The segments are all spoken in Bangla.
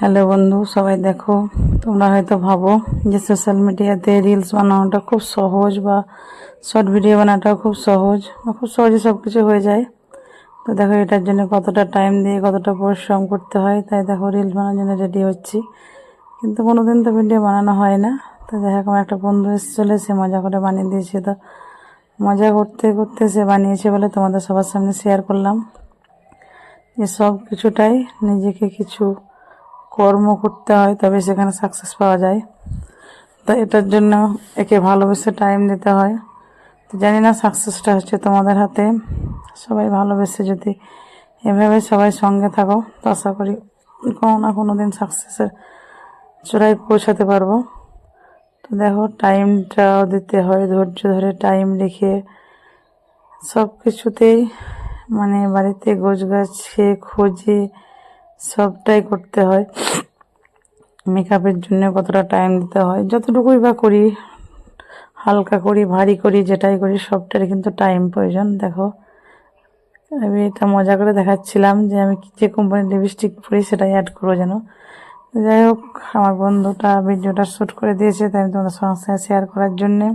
হ্যালো বন্ধু, সবাই দেখো। তোমরা হয়তো ভাবো যে সোশ্যাল মিডিয়াতে রিলস বানানোটা খুব সহজ বা শর্ট ভিডিও বানানোটাও খুব সহজ বা খুব সহজে সব কিছু হয়ে যায়। তো দেখো, এটার জন্য কতটা টাইম দিয়ে কতটা পরিশ্রম করতে হয়, তাই দেখো রিলস বানানোর জন্য রেডি হচ্ছি। কিন্তু কোনো দিন তো ভিডিও বানানো হয় না। তো আমার একটা বন্ধু এসেছিল, সে মজা করে বানিয়ে দিয়েছে। তো মজা করতে করতে সে বানিয়েছে বলে তোমাদের সবার সামনে শেয়ার করলাম। যে সব কিছুটাই নিজেকে কিছু কর্ম করতে হয়, তবে সেখানে সাকসেস পাওয়া যায়। তো এটার জন্য একে ভালোবেসে টাইম দিতে হয়। তো জানি না সাকসেসটা হচ্ছে তোমাদের হাতে। সবাই ভালোবেসে যদি এভাবে সবাই সঙ্গে থাকো, তো আশা করি কোনো না কোনো দিন সাকসেসের চূড়ায় পৌঁছাতে পারব। তো দেখো টাইমটাও দিতে হয়, ধৈর্য ধরে টাইম রেখে সব কিছুতেই মানে বাড়িতে গোছ গাছে খোঁজে সবটাই করতে হয়। মেকআপের জন্য কতটা টাইম দিতে হয়, যতটুকুই বা করি, হালকা করি, ভারী করি, যেটাই করি সবটার কিন্তু টাইম প্রয়োজন। দেখো, আমি এটা মজা করে দেখাচ্ছিলাম যে আমি যে কোম্পানির লিপস্টিক পরি, সেটাই অ্যাড করব যেন। যাই হোক, আমার বন্ধুটা ভিডিওটা শ্যুট করে দিয়েছে, তাই আমি তোমাদের সঙ্গে শেয়ার করার জন্যে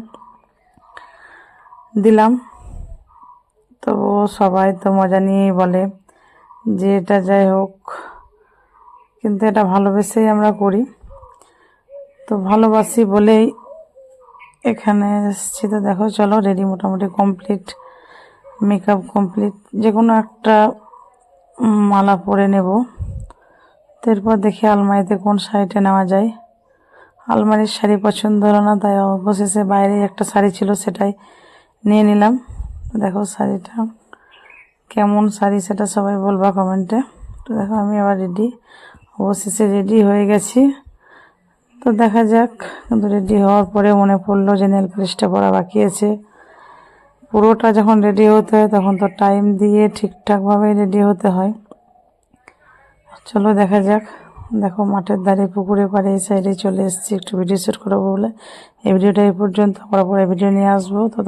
দিলাম। তো সবাই তো মজা নিয়েই বলে। যে এটা যাই হোক কিন্তু এটা ভালোবেসেই আমরা করি। তো ভালোবাসি বলেই এখানে এসেছি। তো দেখো, চলো রেডি মোটামুটি কমপ্লিট মেকআপ কমপ্লিট যে কোনো একটা মালা পরে নেব। এরপর দেখি আলমারিতে কোন শাড়িটা নেওয়া যায়। আলমারির শাড়ি পছন্দ হলো না, তাই অবশেষে বাইরে একটা শাড়ি ছিল, সেটাই নিয়ে নিলাম। দেখো শাড়িটা কেমন শাড়ি, সেটা সবাই বলবা কমেন্টে। তো দেখো, আমি আবার রেডি অবশেষে রেডি হয়ে গেছি। তো দেখা যাক, কিন্তু রেডি হওয়ার পরে মনে পড়ল যে নেল পলিশটা পরা বাকি আছে। পুরোটা যখন রেডি হতে হয়, তখন তো টাইম দিয়ে ঠিকঠাকভাবে রেডি হতে হয়। চলো দেখা যাক। দেখো, মাঠের ধারে পুকুরে পাড়ে, এই সাইডে চলে এসেছি। একটু ভিডিও শ্যুট করব বলে। এই ভিডিওটা এই পর্যন্ত। পরে পরে ভিডিও নিয়ে আসব। তো